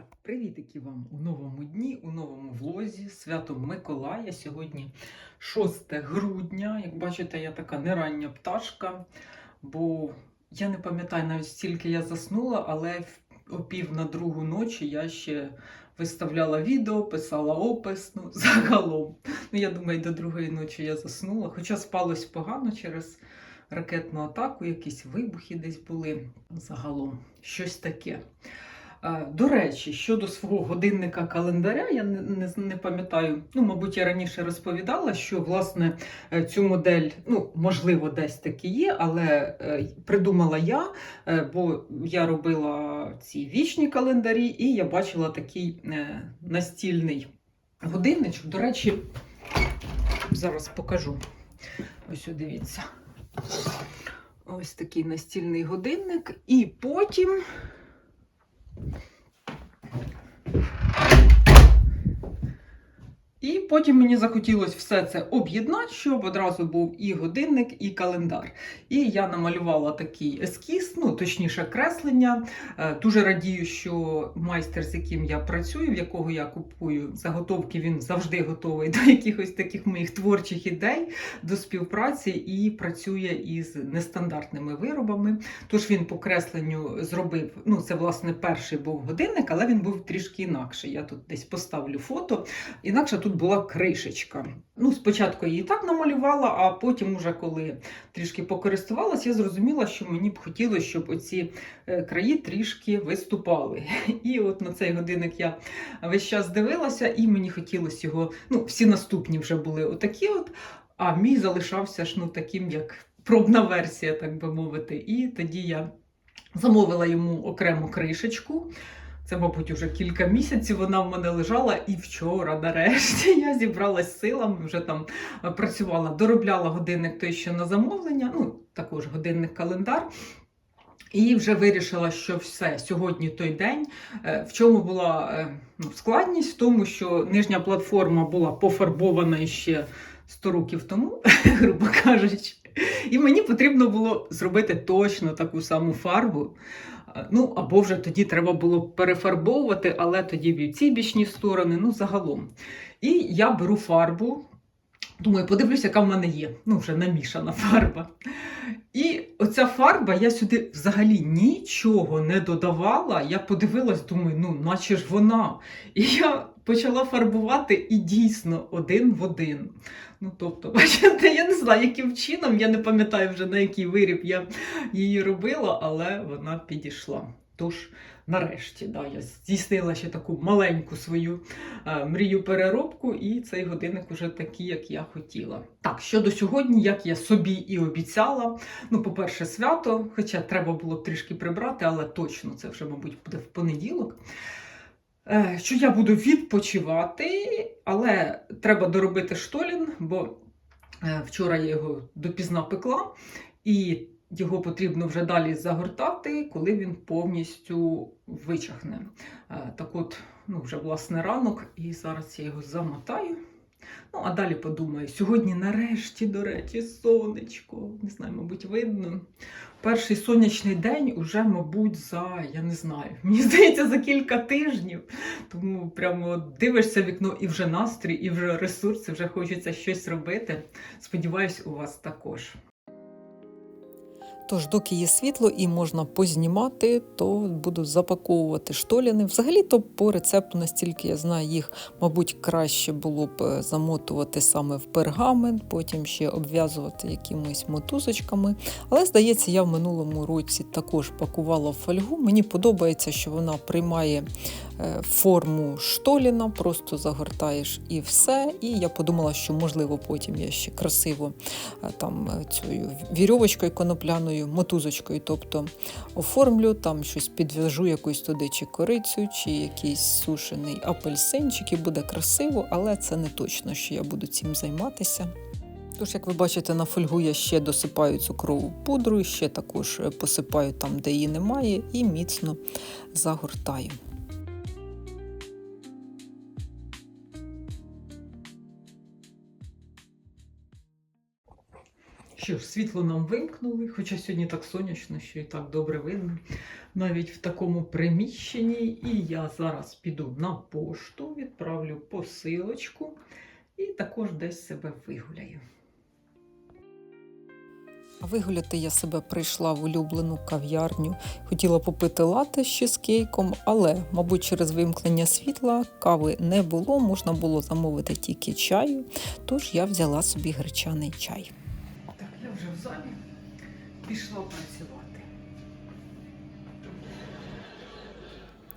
Так, привітики вам у новому дні, у новому влозі, свято Миколая. Сьогодні 6 грудня. Як бачите, я така нерання пташка, бо я не пам'ятаю навіть стільки я заснула, але о пів на другу ночі я ще виставляла відео, писала опис. Ну, загалом. Ну, я думаю, до другої ночі я заснула. Хоча спалось погано через ракетну атаку, якісь вибухи десь були. Загалом щось таке. До речі, щодо свого годинника календаря, я не, не, не пам'ятаю. Ну, мабуть, я раніше розповідала, що власне е, цю модель, ну, можливо, десь таки є, але е, придумала я, е, бо я робила ці вічні календарі, і я бачила такий настільний годинничок. До речі, зараз покажу. Ось дивіться. Ось такий настільний годинник. І потім. І потім мені захотілося все це об'єднати, щоб одразу був і годинник, і календар. І я намалювала такий ескіз, ну точніше, креслення. Е, Дуже радію, що майстер, з яким я працюю, в якого я купую заготовки, він завжди готовий до якихось таких моїх творчих ідей, до співпраці і працює із нестандартними виробами. Тож він по кресленню зробив. Ну, це власне перший був годинник, але він був трішки інакший. Я тут десь поставлю фото. Інакше тут була кришечка. Ну, спочатку я її так намалювала, а потім, уже коли трішки покористувалася, я зрозуміла, що мені б хотілося, щоб оці е, краї трішки виступали. І от на цей годинник я весь час дивилася, і мені хотілося його. Ну, всі наступні вже були отакі, от, а мій залишався ж ну, таким, як пробна версія, так би мовити. І тоді я замовила йому окрему кришечку. Це, мабуть, вже кілька місяців вона в мене лежала, і вчора, нарешті, я зібралась силами, вже там е, працювала, доробляла годинник той, що на замовлення, ну також годинник-календар. І вже вирішила, що все, сьогодні той день. Е, В чому була е, ну, складність? В тому, що нижня платформа була пофарбована ще 100 років тому, грубо кажучи. І мені потрібно було зробити точно таку саму фарбу. Ну, або вже тоді треба було перефарбовувати, але тоді в ці бічні сторони, ну, загалом. І я беру фарбу. Думаю, подивлюся, яка в мене є. Ну, вже намішана фарба. І оця фарба, я сюди взагалі нічого не додавала. Я подивилась, думаю, ну, наче ж вона. І я почала фарбувати і дійсно один в один. Ну, тобто, бачите, я не знаю, яким чином, я не пам'ятаю вже на який виріб я її робила, але вона підійшла. Тож, нарешті, да, я здійснила ще таку маленьку свою е, мрію переробку, і цей годинник уже такий, як я хотіла. Так, щодо сьогодні, як я собі і обіцяла. Ну, по-перше, свято, хоча треба було б трішки прибрати, але точно це вже, мабуть, буде в понеділок. Е, Що я буду відпочивати, але треба доробити штолін, бо е, вчора я його допізна пекла, і його потрібно вже далі загортати, коли він повністю вичахне. Е, Так от, ну, вже власне ранок, і зараз я його замотаю. Ну, а далі подумаю. Сьогодні, нарешті, до речі, сонечко. Не знаю, мабуть, видно. Перший сонячний день уже, мабуть, за, я не знаю, мені здається, за кілька тижнів. Тому прямо дивишся вікно і вже настрій, і вже ресурси, вже хочеться щось робити. Сподіваюсь, у вас також. Тож, доки є світло і можна познімати, то буду запаковувати штоліни. Взагалі, то по рецепту, настільки я знаю, їх, мабуть, краще було б е, замотувати саме в пергамент, потім ще обв'язувати якимись мотузочками. Але здається, я в минулому році також пакувала фольгу. Мені подобається, що вона приймає форму штоліна, просто загортаєш і все. І я подумала, що можливо потім я ще красиво е, там е, цією вірьовочкою конопляною, мотузочкою, тобто оформлю, там щось підв'яжу якусь туди, чи корицю, чи якийсь сушений апельсинчик, і буде красиво, але це не точно, що я буду цим займатися. Тож, як ви бачите, на фольгу я ще досипаю цукрову пудру, ще також е, посипаю там, де її немає, і міцно загортаю. Що ж, світло нам вимкнули, хоча сьогодні так сонячно, що і так добре видно, навіть в такому приміщенні. І я зараз піду на пошту, відправлю посилочку і також десь себе вигуляю. Вигуляти я себе прийшла в улюблену кав'ярню. Хотіла попити лате з чизкейком, але, мабуть, через вимкнення світла кави не було, можна було замовити тільки чаю, тож я взяла собі гречаний чай. Залі пішла працювати.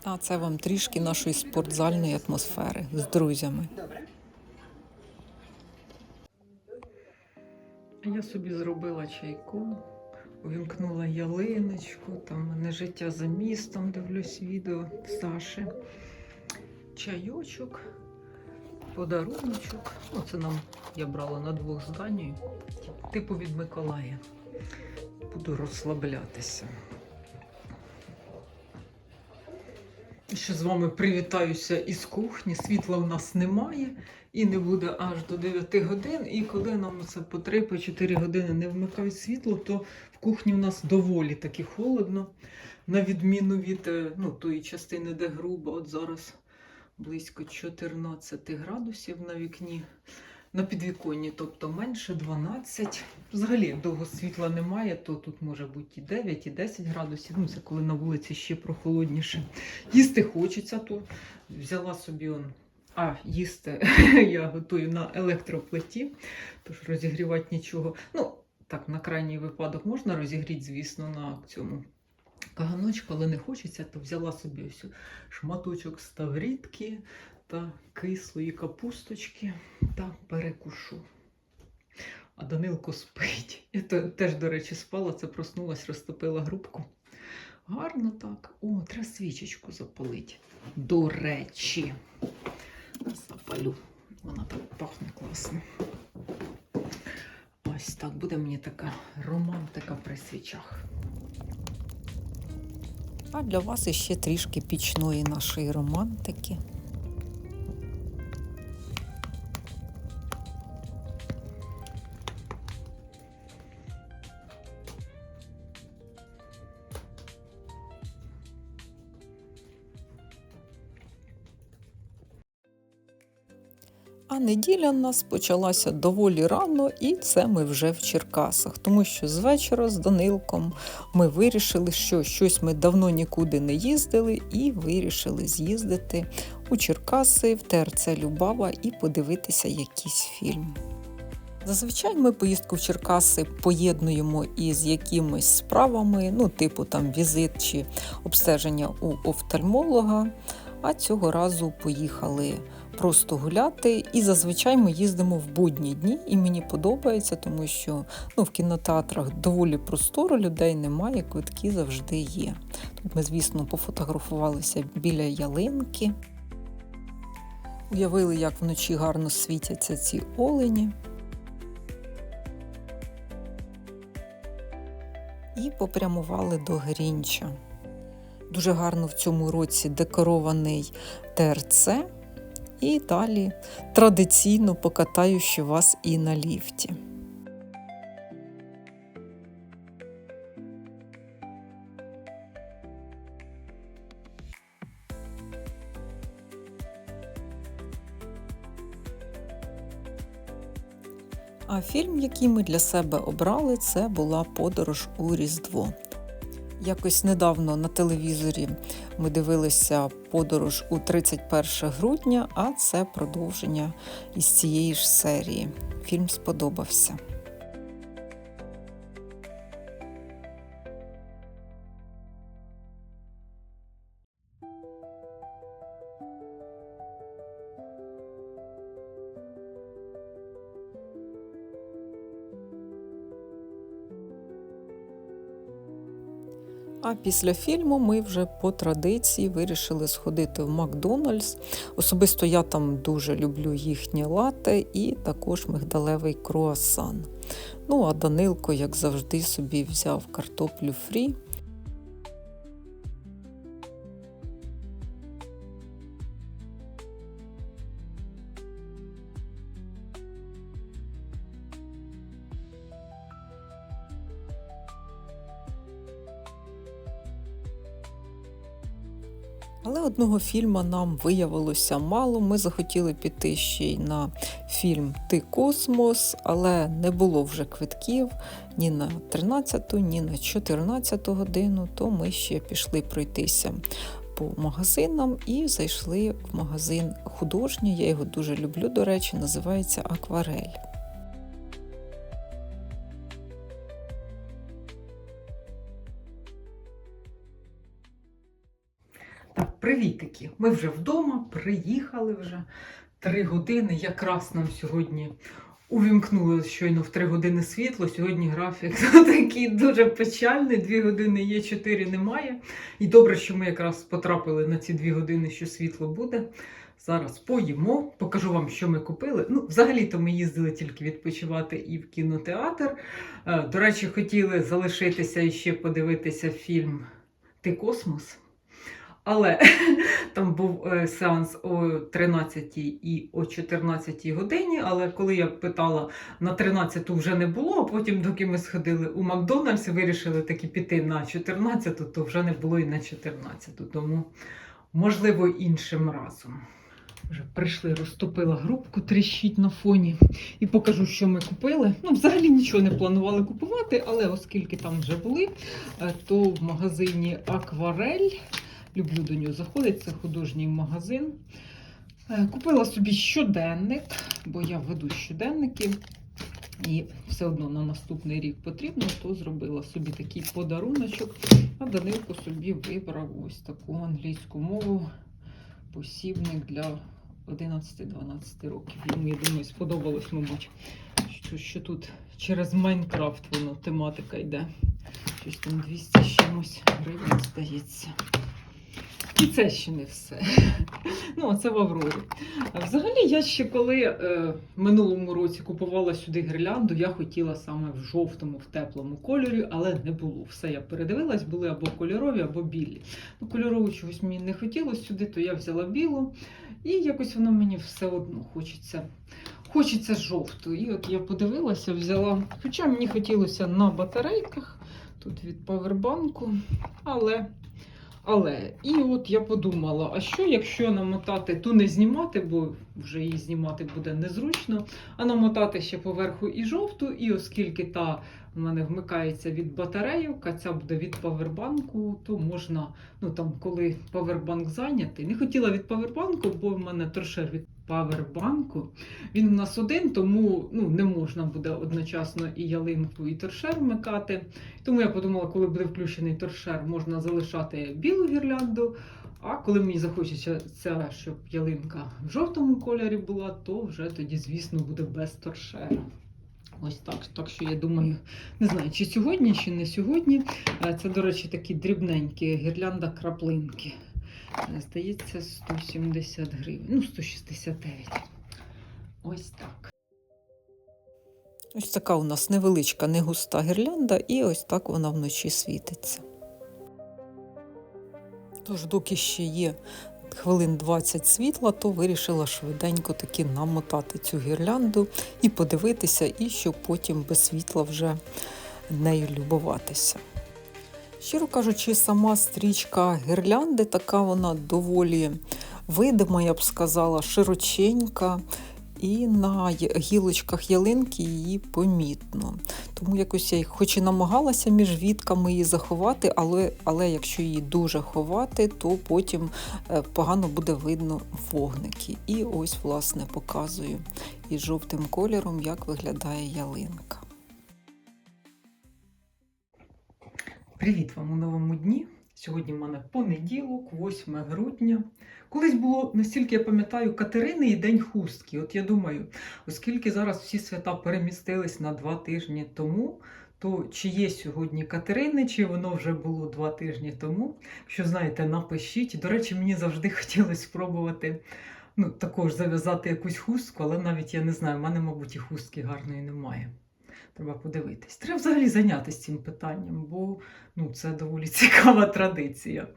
А це вам трішки нашої спортзальної атмосфери з друзями. Добре. Я собі зробила чайку, увімкнула ялиночку, там мене життя за містом, дивлюсь відео Саші. Чайочок, подаруночок. Ну, це нам я брала на двох зданню, типу від Миколая. Буду розслаблятися. Ще з вами привітаюся із кухні. Світла в нас немає і не буде аж до 9 годин. І коли нам це по 3-4 години не вмикають світло, то в кухні в нас доволі таки холодно, на відміну від е, ну, тої частини, де грубо. От зараз близько 14 градусів на вікні. На підвіконні, тобто менше 12. Взагалі, довго світла немає, то тут може бути і 9, і 10 градусів. Ну, це коли на вулиці ще прохолодніше. Їсти хочеться, то взяла собі он. А, їсти я готую на електроплиті, тож розігрівати нічого. Ну, так, на крайній випадок можна розігріти, звісно, на цьому каганочку, але не хочеться, то взяла собі ось шматочок ставрідки та кислої капусточки та перекушу. А Данилко спить. Я теж, до речі, спала, це проснулась, розтопила грубку. Гарно так. О, треба свічечку запалити. До речі, запалю. Вона так пахне класно. Ось так буде мені така романтика при свічах. А для вас іще трішки пічної нашої романтики. Неділя в нас почалася доволі рано, і це ми вже в Черкасах, тому що з вечора з Данилком ми вирішили, що щось ми давно нікуди не їздили, і вирішили з'їздити у Черкаси в ТРЦ Любава і подивитися якийсь фільм. Зазвичай ми поїздку в Черкаси поєднуємо із якимись справами, ну, типу там візит чи обстеження у офтальмолога. А цього разу поїхали просто гуляти. І зазвичай ми їздимо в будні дні, і мені подобається, тому що ну, в кінотеатрах доволі просторо, людей немає, квитки завжди є. Тут ми, звісно, пофотографувалися біля ялинки. Уявили, як вночі гарно світяться ці олені. І попрямували до Грінча. Дуже гарно в цьому році декорований ТРЦ. І далі традиційно покатаю ще вас і на ліфті. А фільм, який ми для себе обрали, це була подорож у Різдво. Якось недавно на телевізорі ми дивилися подорож у 31 грудня, а це продовження із цієї ж серії. Фільм сподобався. А після фільму ми вже по традиції вирішили сходити в Макдональдс. Особисто я там дуже люблю їхнє лате і також мигдалевий круасан. Ну, а Данилко, як завжди, собі взяв картоплю фрі. Одного фільму нам виявилося мало. Ми захотіли піти ще й на фільм Ти космос, але не було вже квитків ні на 13, ні на 14 годину, то ми ще пішли пройтися по магазинам і зайшли в магазин художній. Я його дуже люблю, до речі, називається Акварель. Так, привітики. Ми вже вдома, приїхали вже три години. Якраз нам сьогодні увімкнули щойно в три години світло. Сьогодні графік такий дуже печальний. Дві години є, чотири немає. І добре, що ми якраз потрапили на ці дві години, що світло буде. Зараз поїмо, покажу вам, що ми купили. Ну, взагалі-то ми їздили тільки відпочивати і в кінотеатр. Е, До речі, хотіли залишитися і ще подивитися фільм Ти космос. Але там був е, сеанс о 13 і о 14 годині. Але коли я питала на 13 вже не було, а потім, доки ми сходили у Макдональдс, вирішили таки піти на 14, то вже не було і на 14. Тому, можливо, іншим разом. Вже прийшли, розтопила грубку, тріщить на фоні. І покажу, що ми купили. Ну, взагалі нічого не планували купувати, але оскільки там вже були, е, то в магазині Акварель. Люблю до нього заходити, це художній магазин. Е, Купила собі щоденник, бо я веду щоденники. І все одно на наступний рік потрібно, то зробила собі такий подаруночок. А Данилко собі вибрав ось таку англійську мову, посібник для 11-12 років. Йому, я думаю, сподобалось, мабуть, що, що тут через Майнкрафт воно тематика йде. Щось там 200 з чимось гривень, здається. І це ще не все. Ну, це в Аврорі. Взагалі, я ще коли е, минулому році купувала сюди гірлянду, я хотіла саме в жовтому, в теплому кольорі, але не було. Все я передивилась, були або кольорові, або білі. Ну, кольорову чогось мені не хотілося сюди, то я взяла білу. І якось воно мені все одно хочеться. Хочеться жовту. І от я подивилася, взяла. Хоча мені хотілося на батарейках, тут від павербанку, але. Але і от я подумала: а що, якщо намотати, то не знімати, бо вже її знімати буде незручно, а намотати ще поверху і жовту, і оскільки та в мене вмикається від батарейок, ця буде від павербанку, то можна, ну там, коли павербанк зайнятий. Не хотіла від павербанку, бо в мене торшер від павербанку. Він у нас один, тому ну, не можна буде одночасно і ялинку, і торшер вмикати. Тому я подумала, коли буде включений торшер, можна залишати білу гірлянду. А коли мені захочеться, ця, щоб ялинка в жовтому кольорі була, то вже тоді, звісно, буде без торшера. Ось так. Так що я думаю, не знаю, чи сьогодні, чи не сьогодні. Е, Це, до речі, такі дрібненькі гірлянда краплинки. Здається, 170 гривень. Ну, 169. Ось так. Ось така у нас невеличка, не густа гірлянда, і ось так вона вночі світиться. Тож, доки ще є хвилин 20 світла, то вирішила швиденько таки намотати цю гірлянду і подивитися, і щоб потім без світла вже нею любуватися. Щиро кажучи, сама стрічка гірлянди, така вона доволі видима, я б сказала, широченька. І на гілочках ялинки її помітно. Тому якось я хоч і намагалася між вітками її заховати, але, але якщо її дуже ховати, то потім е, погано буде видно вогники. І ось, власне, показую із жовтим кольором, як виглядає ялинка. Привіт вам у новому дні. Сьогодні в мене понеділок, 8 грудня. Колись було, настільки я пам'ятаю, Катерини і День хустки. От я думаю, оскільки зараз всі свята перемістились на два тижні тому, то чи є сьогодні Катерини, чи воно вже було два тижні тому. Якщо знаєте, напишіть. До речі, мені завжди хотілося спробувати ну, також зав'язати якусь хустку, але навіть я не знаю, в мене, мабуть, і хустки гарної немає. Треба подивитись. Треба взагалі зайнятися цим питанням, бо ну, це доволі цікава традиція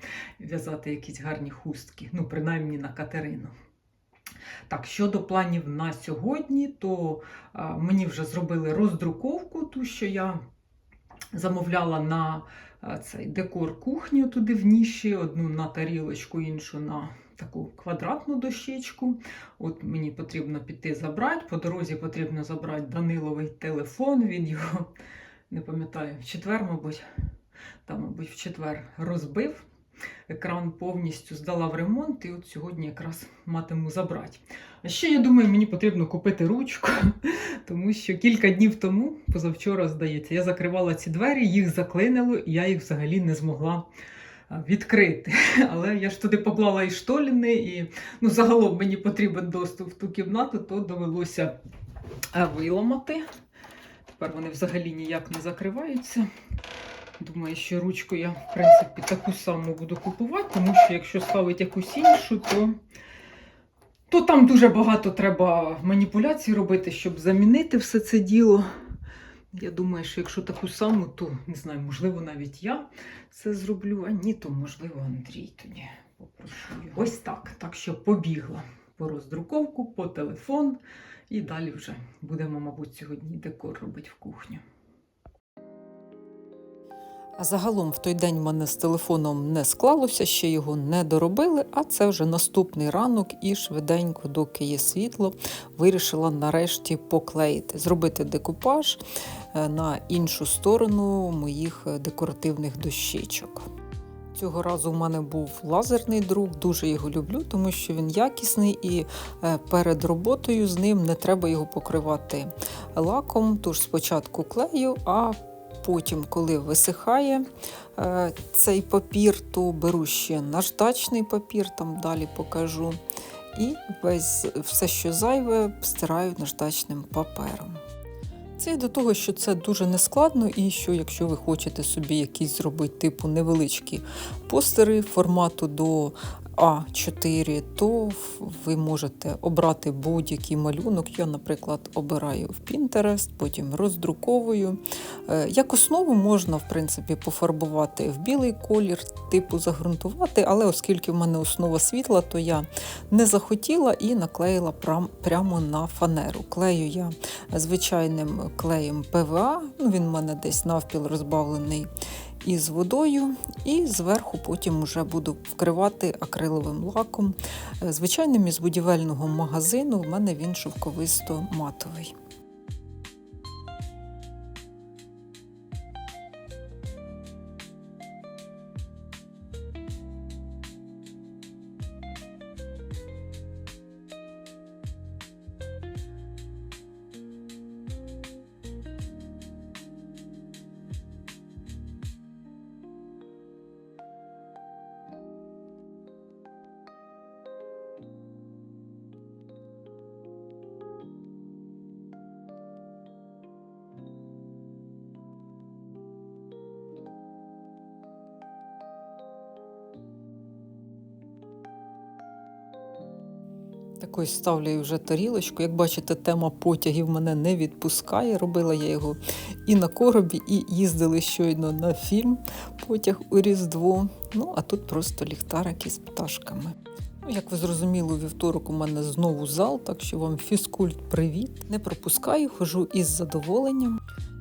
в'язати якісь гарні хустки, ну, принаймні на Катерину. Так, щодо планів на сьогодні, то а, мені вже зробили роздруковку, ту, що я замовляла на е, цей декор кухню туди в ніші, одну на тарілочку, іншу на таку квадратну дощечку. От мені потрібно піти забрати. По дорозі потрібно забрати Даниловий телефон. Він його не пам'ятаю, в четвер, мабуть, там, мабуть, в четвер розбив. Екран повністю здала в ремонт, і от сьогодні якраз матиму забрати. А ще я думаю, мені потрібно купити ручку, тому що кілька днів тому, позавчора, здається, я закривала ці двері, їх заклинило, і я їх взагалі не змогла відкрити. Але я ж туди поклала і штоліни, і ну, загалом мені потрібен доступ в ту кімнату, то довелося виламати. Тепер вони взагалі ніяк не закриваються. Думаю, що ручку я, в принципі, таку саму буду купувати, тому що якщо ставити якусь іншу, то, то там дуже багато треба маніпуляцій робити, щоб замінити все це діло. Я думаю, що якщо таку саму, то не знаю, можливо, навіть я це зроблю, а ні, то можливо Андрій тоді попрошу його. Ось так. Так що побігла по роздруковку, по телефон, і далі вже будемо, мабуть, сьогодні декор робити в кухню. А загалом в той день в мене з телефоном не склалося, ще його не доробили, а це вже наступний ранок і швиденько, доки є світло, вирішила нарешті поклеїти, зробити декупаж е, на іншу сторону моїх е, декоративних дощечок. Цього разу в мене був лазерний друк, дуже його люблю, тому що він якісний і е, перед роботою з ним не треба його покривати лаком. Тож спочатку клею, а потім, коли висихає е, цей папір, то беру ще наждачний папір, там далі покажу. І весь все, що зайве, стираю наждачним папером. Це до того, що це дуже нескладно, і що якщо ви хочете собі якісь зробити типу невеличкі постери формату до А4, то ви можете обрати будь-який малюнок. Я, наприклад, обираю в Pinterest, потім роздруковую. Е, Як основу можна, в принципі, пофарбувати в білий колір, типу загрунтувати, але оскільки в мене основа світла, то я не захотіла і наклеїла прямо на фанеру. Клею я звичайним клеєм ПВА, ну, він в мене десь навпіл розбавлений із водою, і зверху потім вже буду вкривати акриловим лаком. Е, Звичайним із будівельного магазину, в мене він шовковисто-матовий. Так ось ставлю вже тарілочку. Як бачите, тема потягів мене не відпускає. Робила я його і на коробі, і їздили щойно на фільм Потяг у Різдво. Ну, а тут просто ліхтарик із пташками. Ну, як ви зрозуміли, у вівторок у мене знову зал, так що вам фізкульт привіт. Не пропускаю, хожу із задоволенням.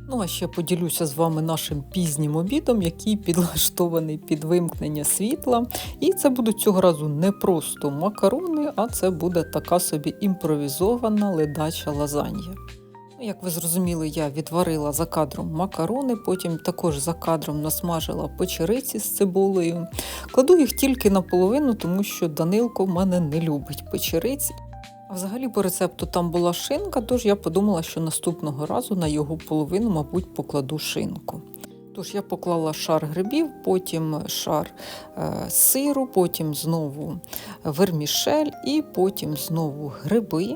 Ну, а ще поділюся з вами нашим пізнім обідом, який підлаштований під вимкнення світла. І це будуть цього разу не просто макарони, а це буде така собі імпровізована ледача лазанья. Ну, Як ви зрозуміли, я відварила за кадром макарони, потім також за кадром насмажила печериці з цибулею. Кладу їх тільки наполовину, тому що Данилко в мене не любить печериць. Взагалі по рецепту там була шинка, тож я подумала, що наступного разу на його половину, мабуть, покладу шинку. Тож я поклала шар грибів, потім шар е, сиру, потім знову вермішель і потім знову гриби.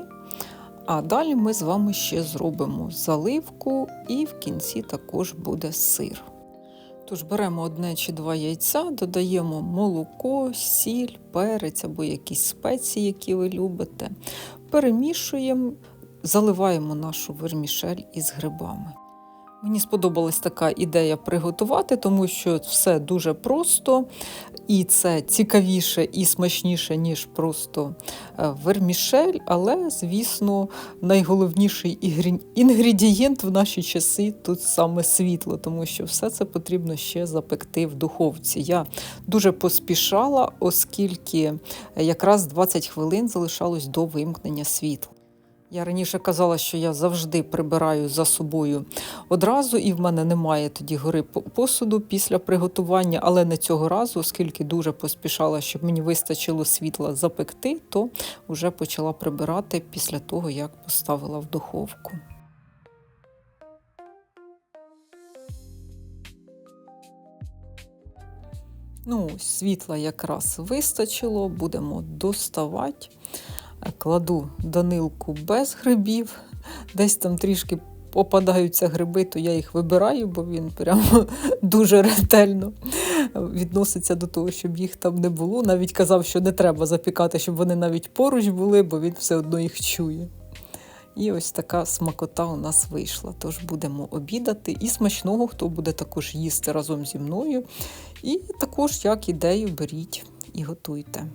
А далі ми з вами ще зробимо заливку, і в кінці також буде сир. Тож беремо одне чи два яйця, додаємо молоко, сіль, перець або якісь спеції, які ви любите. Перемішуємо, заливаємо нашу вермішель із грибами. Мені сподобалась така ідея приготувати, тому що все дуже просто, і це цікавіше і смачніше, ніж просто е, вермішель. Але, звісно, найголовніший інгредієнт в наші часи тут саме світло, тому що все це потрібно ще запекти в духовці. Я дуже поспішала, оскільки якраз 20 хвилин залишалось до вимкнення світла. Я раніше казала, що я завжди прибираю за собою одразу, і в мене немає тоді гори посуду після приготування, але не цього разу, оскільки дуже поспішала, щоб мені вистачило світла запекти, то вже почала прибирати після того, як поставила в духовку. Ну, світла якраз вистачило, будемо доставати. Кладу данилку без грибів, десь там трішки попадаються гриби, то я їх вибираю, бо він прямо дуже ретельно відноситься до того, щоб їх там не було. Навіть казав, що не треба запікати, щоб вони навіть поруч були, бо він все одно їх чує. І ось така смакота у нас вийшла. Тож будемо обідати і смачного, хто буде також їсти разом зі мною. І також, як ідею, беріть і готуйте.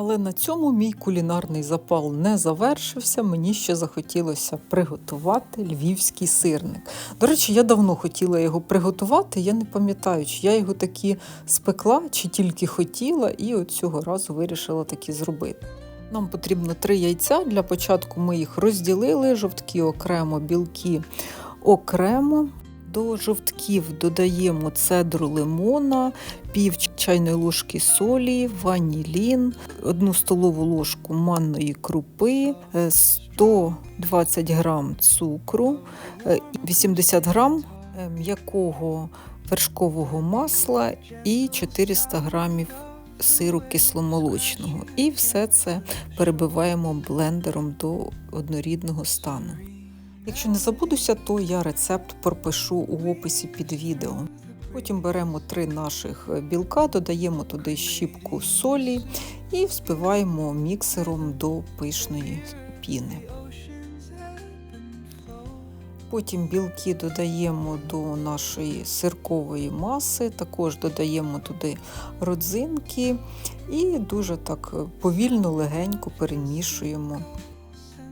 Але на цьому мій кулінарний запал не завершився. Мені ще захотілося приготувати львівський сирник. До речі, я давно хотіла його приготувати. Я не пам'ятаю, чи я його таки спекла, чи тільки хотіла, і от цього разу вирішила таки зробити. Нам потрібно три яйця. Для початку ми їх розділили, жовтки окремо, білки окремо. До жовтків додаємо цедру лимона, пів чайної ложки солі, ванілін, одну столову ложку манної крупи, е, 120 грам цукру, е, 80 грам е, м'якого вершкового масла і 400 грамів сиру кисломолочного. І все це перебиваємо блендером до однорідного стану. Якщо не забудуся, то я рецепт пропишу у описі під відео. Потім беремо три наших білка, додаємо туди щіпку солі і взбиваємо міксером до пишної піни. Потім білки додаємо до нашої сиркової маси, також додаємо туди родзинки і дуже так повільно, легенько перемішуємо.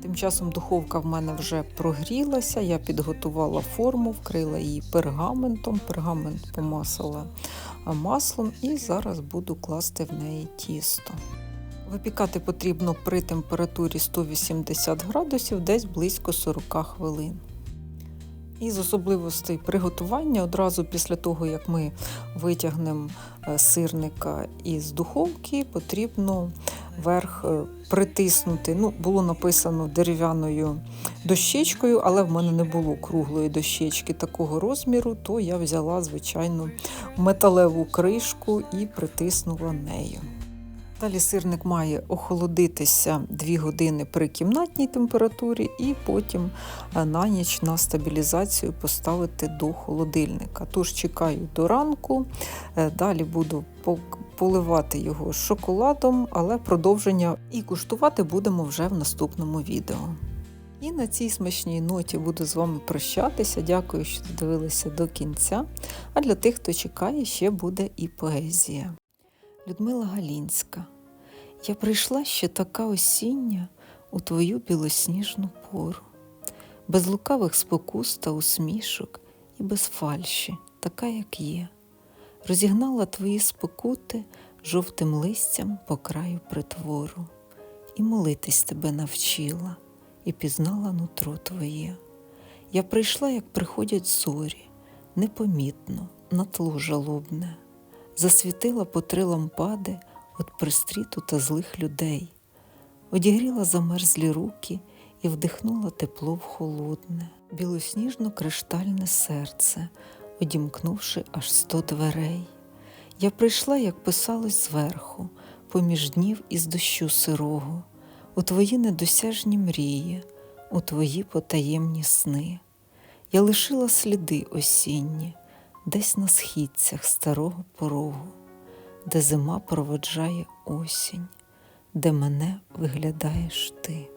Тим часом духовка в мене вже прогрілася, я підготувала форму, вкрила її пергаментом, пергамент помасила маслом і зараз буду класти в неї тісто. Випікати потрібно при температурі 180 градусів десь близько 40 хвилин. Із особливостей приготування одразу після того, як ми витягнемо е, сирника із духовки, потрібно верх е, притиснути. Ну, було написано дерев'яною дощечкою, але в мене не було круглої дощечки такого розміру, то я взяла звичайну металеву кришку і притиснула нею. Далі сирник має охолодитися 2 години при кімнатній температурі, і потім е, на ніч на стабілізацію поставити до холодильника. Тож чекаю до ранку, е, далі буду поливати його шоколадом, але продовження і куштувати будемо вже в наступному відео. І на цій смачній ноті буду з вами прощатися. Дякую, що додивилися до кінця. А для тих, хто чекає, ще буде і поезія. Людмила Галінська, я прийшла ще така осіння у твою білосніжну пору, без лукавих спокус та усмішок і без фальші, така, як є, розігнала твої спокути жовтим листям по краю притвору, і молитись тебе навчила, і пізнала нутро твоє. Я прийшла, як приходять зорі, непомітно, на тло жалобне засвітила по три лампади від пристріту та злих людей, одігріла замерзлі руки і вдихнула тепло в холодне, білосніжно-криштальне серце, одімкнувши аж сто дверей. Я прийшла, як писалось зверху, поміж днів із дощу сирого, у твої недосяжні мрії, у твої потаємні сни. Я лишила сліди осінні десь на східцях старого порогу, де зима проводжає осінь, де мене виглядаєш ти.